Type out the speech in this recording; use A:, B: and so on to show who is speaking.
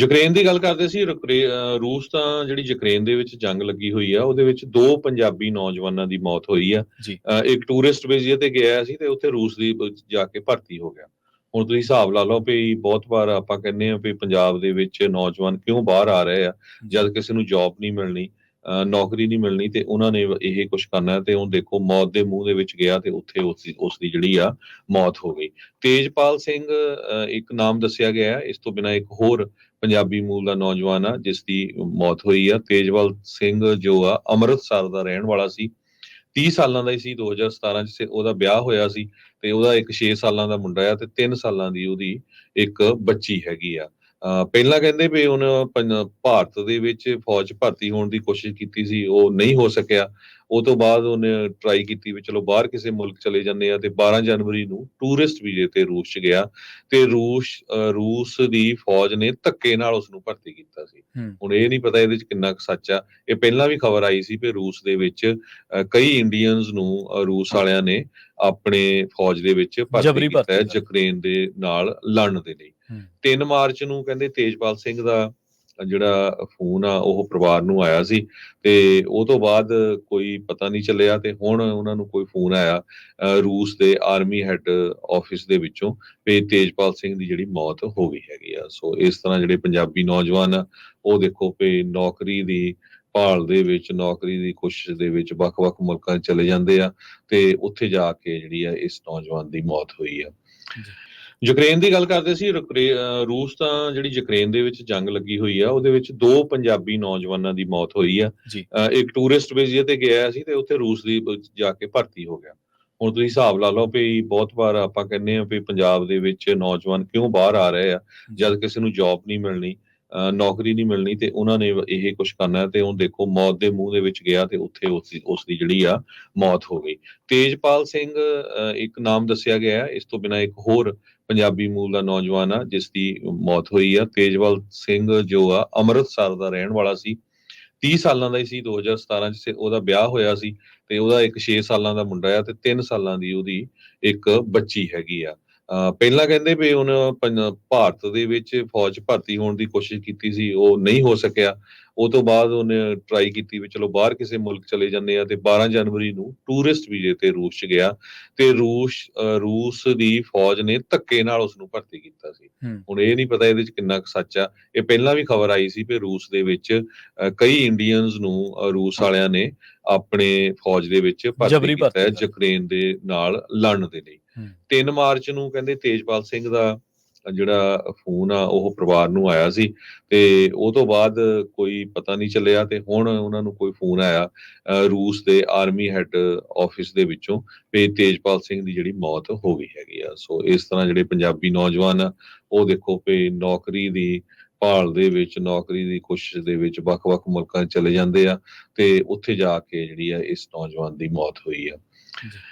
A: Ukraine ਦੀ ਗੱਲ ਕਰਦੇ ਸੀ ਰੂਸ ਤਾਂ ਜਿਹੜੀ ਯੂਕਰੇਨ ਦੇ ਵਿੱਚ ਜੰਗ ਲੱਗੀ ਹੋਈ ਆ ਉਹਦੇ ਵਿੱਚ ਦੋ ਪੰਜਾਬੀ ਨੌਜਵਾਨਾਂ ਦੀ ਮੌਤ ਹੋਈ ਆ। ਇੱਕ ਟੂਰਿਸਟ ਵੀਜ਼ੇ ਤੇ ਗਿਆ ਸੀ ਤੇ ਉੱਥੇ ਰੂਸ ਦੀ ਜਾ ਕੇ ਭਰਤੀ ਹੋ ਗਿਆ। ਹੁਣ ਤੁਸੀਂ ਹਿਸਾਬ ਲਾ ਲਓ ਵੀ ਬਹੁਤ ਵਾਰ ਆਪਾਂ ਕਹਿੰਦੇ ਆ ਵੀ ਪੰਜਾਬ ਦੇ ਵਿੱਚ ਨੌਜਵਾਨ ਕਿਉਂ ਬਾਹਰ ਆ ਰਹੇ ਆ ਜਦ ਕਿਸੇ ਨੂੰ ਜੌਬ ਨਹੀਂ ਮਿਲਣੀ। ਨੌਕਰੀ ਨਹੀਂ ਮਿਲਣੀ ਤੇ ਉਹਨਾਂ ਨੇ ਇਹ ਕੁਝ ਕਰਨਾ ਤੇ ਉਹ ਦੇਖੋ ਮੌਤ ਦੇ ਮੂੰਹ ਦੇ ਵਿੱਚ ਗਿਆ ਤੇ ਉੱਥੇ ਉਸ ਦੀ ਜਿਹੜੀ ਆ ਮੌਤ ਹੋ ਗਈ। ਤੇਜਪਾਲ ਸਿੰਘ ਇੱਕ ਨਾਮ ਦੱਸਿਆ ਗਿਆ ਹੈ, ਇਸ ਤੋਂ ਬਿਨਾਂ ਇੱਕ ਹੋਰ ਪੰਜਾਬੀ ਮੂਲ ਦਾ ਨੌਜਵਾਨ ਆ, ਜਿਸ ਦੀ ਮੌਤ ਹੋਈ ਆ। ਤੇਜਪਾਲ ਸਿੰਘ ਜੋ ਆ, ਅੰਮ੍ਰਿਤਸਰ ਦਾ ਰਹਿਣ ਵਾਲਾ ਸੀ। 30 ਸਾਲਾਂ ਦਾ ਹੀ ਸੀ 2017 ਚ ਉਹਦਾ ਵਿਆਹ ਹੋਇਆ ਸੀ ਤੇ ਉਹਦਾ ਇੱਕ 6 ਸਾਲਾਂ ਦਾ ਮੁੰਡਾ ਆ ਤੇ 3 ਸਾਲਾਂ ਦੀ ਉਹਦੀ ਇੱਕ ਬੱਚੀ ਹੈਗੀ ਆ। ਪਹਿਲਾਂ ਕਹਿੰਦੇ ਵੀ ਉਹਨ ਭਾਰਤ ਦੇ ਵਿੱਚ ਫੌਜ ਭਰਤੀ ਹੋਣ ਦੀ ਕੋਸ਼ਿਸ਼ ਕੀਤੀ ਸੀ ਉਹ ਨਹੀਂ ਹੋ ਸਕਿਆ ਉਹ ਤੋਂ ਬਾਅਦ ਉਹਨੇ ਟਰਾਈ ਕੀਤੀ ਵੀ ਚਲੋ ਬਾਹਰ ਕਿਸੇ ਮੁਲਕ ਚਲੇ ਜਾਂਦੇ ਆ ਤੇ 12 ਜਨਵਰੀ ਨੂੰ ਟੂਰਿਸਟ ਵੀਜ਼ੇ ਤੇ ਰੂਸ 'ਚ ਗਿਆ ਤੇ ਰੂਸ ਰੂਸ ਦੀ ਫੌਜ ਨੇ ਧੱਕੇ ਨਾਲ ਉਸ ਨੂੰ ਭਰਤੀ ਕੀਤਾ ਸੀ। ਹੁਣ ਇਹ ਨਹੀਂ ਪਤਾ ਇਹਦੇ 'ਚ ਕਿੰਨਾ ਕੁ ਸੱਚ ਆ ਇਹ ਪਹਿਲਾਂ ਵੀ ਖਬਰ ਆਈ ਸੀ ਕਿ ਰੂਸ ਦੇ ਵਿੱਚ ਕਈ ਇੰਡੀਅਨਸ ਨੂੰ ਰੂਸ ਵਾਲਿਆਂ ਨੇ ਆਪਣੇ ਫੌਜ ਦੇ ਵਿੱਚ ਭਰਤੀ ਕੀਤਾ। ਯੂਕਰੇਨ ਦੇ ਨਾਲ ਲੜਨ ਦੇ ਲਈ। 3 ਮਾਰਚ ਨੂੰ ਕਹਿੰਦੇ ਤੇਜਪਾਲ ਸਿੰਘ ਦਾ ਜਿਹੜਾ ਫੋਨ ਆ ਉਹ ਪਰਿਵਾਰ ਨੂੰ ਆਇਆ ਸੀ ਤੇ ਉਹ ਤੋਂ ਬਾਅਦ ਕੋਈ ਪਤਾ ਨਹੀਂ ਚੱਲਿਆ ਤੇ ਹੁਣ ਉਹਨਾਂ ਨੂੰ ਕੋਈ ਫੋਨ ਆਇਆ ਰੂਸ ਦੇ ਆਰਮੀ ਹੈੱਡ ਆਫਿਸ ਦੇ ਵਿੱਚੋਂ ਵੀ ਤੇਜਪਾਲ ਸਿੰਘ ਦੀ ਜਿਹੜੀ ਮੌਤ ਹੋ ਗਈ ਹੈਗੀ ਆ। ਸੋ ਇਸ ਤਰ੍ਹਾਂ ਜਿਹੜੇ ਪੰਜਾਬੀ ਨੌਜਵਾਨ ਆ ਉਹ ਦੇਖੋ ਵੀ ਨੌਕਰੀ ਦੀ ਭਾਲ ਦੇ ਵਿੱਚ ਨੌਕਰੀ ਦੀ ਕੋਸ਼ਿਸ਼ ਦੇ ਵਿੱਚ ਵੱਖ-ਵੱਖ ਮੁਲਕਾਂ 'ਚ ਚਲੇ ਜਾਂਦੇ ਆ ਤੇ ਉੱਥੇ ਜਾ ਕੇ ਜਿਹੜੀ ਆ ਇਸ ਨੌਜਵਾਨ ਦੀ ਮੌਤ ਹੋਈ ਆ। ਯੂਕਰੇਨ ਦੀ ਗੱਲ ਕਰਦੇ ਸੀ ਰੂਸ ਤਾਂ ਜਿਹੜੀ ਯੂਕਰੇਨ ਦੇ ਵਿੱਚ ਜੰਗ ਲੱਗੀ ਹੋਈ ਆ ਉਹਦੇ ਵਿੱਚ ਦੋ ਪੰਜਾਬੀ ਨੌਜਵਾਨਾਂ ਦੀ ਮੌਤ ਹੋਈ ਆ। ਇੱਕ ਟੂਰਿਸਟ ਵੀਜ਼ੇ ਤੇ ਗਿਆ ਸੀ ਤੇ ਉੱਥੇ ਰੂਸ ਦੀ ਜਾ ਕੇ ਭਰਤੀ ਹੋ ਗਿਆ। ਹੁਣ ਤੁਸੀਂ ਹਿਸਾਬ ਲਾ ਲਓ ਵੀ ਬਹੁਤ ਵਾਰ ਆਪਾਂ ਕਹਿੰਦੇ ਆ ਵੀ ਪੰਜਾਬ ਦੇ ਵਿੱਚ ਨੌਜਵਾਨ ਕਿਉਂ ਬਾਹਰ ਆ ਰਹੇ ਆ ਜਦ ਕਿਸੇ ਨੂੰ ਜੌਬ ਨਹੀਂ ਮਿਲਣੀ। ਨੌਕਰੀ ਨਹੀਂ ਮਿਲਣੀ ਤੇ ਉਹਨਾਂ ਨੇ ਇਹ ਕੁਝ ਕਰਨਾ ਤੇ ਉਹ ਦੇਖੋ ਮੌਤ ਦੇ ਮੂੰਹ ਦੇ ਵਿੱਚ ਗਿਆ ਤੇ ਉੱਥੇ ਉਸ ਦੀ ਜਿਹੜੀ ਆ ਮੌਤ ਹੋ ਗਈ। ਤੇਜਪਾਲ ਸਿੰਘ ਇੱਕ ਨਾਮ ਦੱਸਿਆ ਗਿਆ ਇਸ ਤੋਂ ਬਿਨਾਂ ਇੱਕ ਹੋਰ ਪੰਜਾਬੀ ਮੂਲ ਦਾ ਨੌਜਵਾਨ ਆ, ਜਿਸ ਦੀ ਮੌਤ ਹੋਈ ਆ। ਤੇਜਪਾਲ ਸਿੰਘ ਜੋ ਆ ਅੰਮ੍ਰਿਤਸਰ ਦਾ ਰਹਿਣ ਵਾਲਾ ਸੀ 30 ਸਾਲਾਂ ਦਾ ਹੀ ਸੀ 2017 ਚ ਉਹਦਾ ਵਿਆਹ ਹੋਇਆ ਸੀ ਤੇ ਉਹਦਾ ਇੱਕ 6 ਸਾਲਾਂ ਦਾ ਮੁੰਡਾ ਆ ਤੇ 3 ਸਾਲਾਂ ਦੀ ਉਹਦੀ ਇੱਕ ਬੱਚੀ ਹੈਗੀ ਆ। ਪਹਿਲਾਂ ਕਹਿੰਦੇ ਵੀ ਉਹਨ ਪੰਜ- ਭਾਰਤ ਦੇ ਵਿੱਚ ਫੌਜ ਭਰਤੀ ਹੋਣ ਦੀ ਕੋਸ਼ਿਸ਼ ਕੀਤੀ ਸੀ, ਉਹ ਨਹੀਂ ਹੋ ਸਕਿਆ। ਉਹ ਤੋਂ ਬਾਅਦ ਉਹਨੇ ਟਰਾਈ ਕੀਤੀ ਵੀ ਚਲੋ ਬਾਹਰ ਕਿਸੇ ਮੁਲਕ ਚਲੇ ਜਾਂਦੇ ਆ ਤੇ 12 ਜਨਵਰੀ ਨੂੰ ਟੂਰਿਸਟ ਵੀਜ਼ੇ ਤੇ ਰੂਸ 'ਚ ਗਿਆ ਤੇ ਰੂਸ ਰੂਸ ਦੀ ਫੌਜ ਨੇ ਧੱਕੇ ਨਾਲ ਉਸ ਨੂੰ ਭਰਤੀ ਕੀਤਾ ਸੀ। ਹੁਣ ਇਹ ਨਹੀਂ ਪਤਾ ਇਹਦੇ 'ਚ ਕਿੰਨਾ ਕੁ ਸੱਚ ਆ ਇਹ ਪਹਿਲਾਂ ਵੀ ਖਬਰ ਆਈ ਸੀ ਕਿ ਰੂਸ ਦੇ ਵਿੱਚ ਕਈ ਇੰਡੀਅਨਸ ਨੂੰ ਰੂਸ ਵਾਲਿਆਂ ਨੇ ਆਪਣੇ ਫੌਜ ਦੇ ਵਿੱਚ ਭਰਤੀ ਕੀਤਾ ਹੈ। ਯੂਕਰੇਨ ਦੇ ਨਾਲ ਲੜਨ ਦੇ ਲਈ
B: ਹੂੰ।
A: 3 ਮਾਰਚ ਨੂੰ ਕਹਿੰਦੇ ਤੇਜਪਾਲ ਸਿੰਘ ਦਾ ਜਿਹੜਾ ਫੋਨ ਆ, ਉਹ ਪਰਿਵਾਰ ਨੂੰ ਆਇਆ ਸੀ ਤੇ ਉਹ ਤੋਂ ਬਾਅਦ ਕੋਈ ਪਤਾ ਨਹੀਂ ਚੱਲਿਆ ਤੇ ਹੁਣ ਉਹਨਾਂ ਨੂੰ ਕੋਈ ਫੋਨ ਆਇਆ ਅਹ ਰੂਸ ਦੇ ਆਰਮੀ ਹੈੱਡ ਆਫਿਸ ਦੇ ਵਿੱਚੋਂ ਵੀ ਤੇਜਪਾਲ ਸਿੰਘ ਦੀ ਜਿਹੜੀ ਮੌਤ ਹੋ ਗਈ ਹੈਗੀ ਆ। ਸੋ ਇਸ ਤਰ੍ਹਾਂ ਜਿਹੜੇ ਪੰਜਾਬੀ ਨੌਜਵਾਨ ਆ, ਉਹ ਦੇਖੋ ਵੀ ਨੌਕਰੀ ਦੀ ਭਾਲ ਦੇ ਵਿੱਚ, ਨੌਕਰੀ ਦੀ ਕੋਸ਼ਿਸ਼ ਦੇ ਵਿੱਚ ਵੱਖ-ਵੱਖ ਮੁਲਕਾਂ ਚਲੇ ਜਾਂਦੇ ਆ ਤੇ ਉੱਥੇ ਜਾ ਕੇ ਜਿਹੜੀ ਆ ਇਸ ਨੌਜਵਾਨ ਦੀ ਮੌਤ ਹੋਈ ਆ।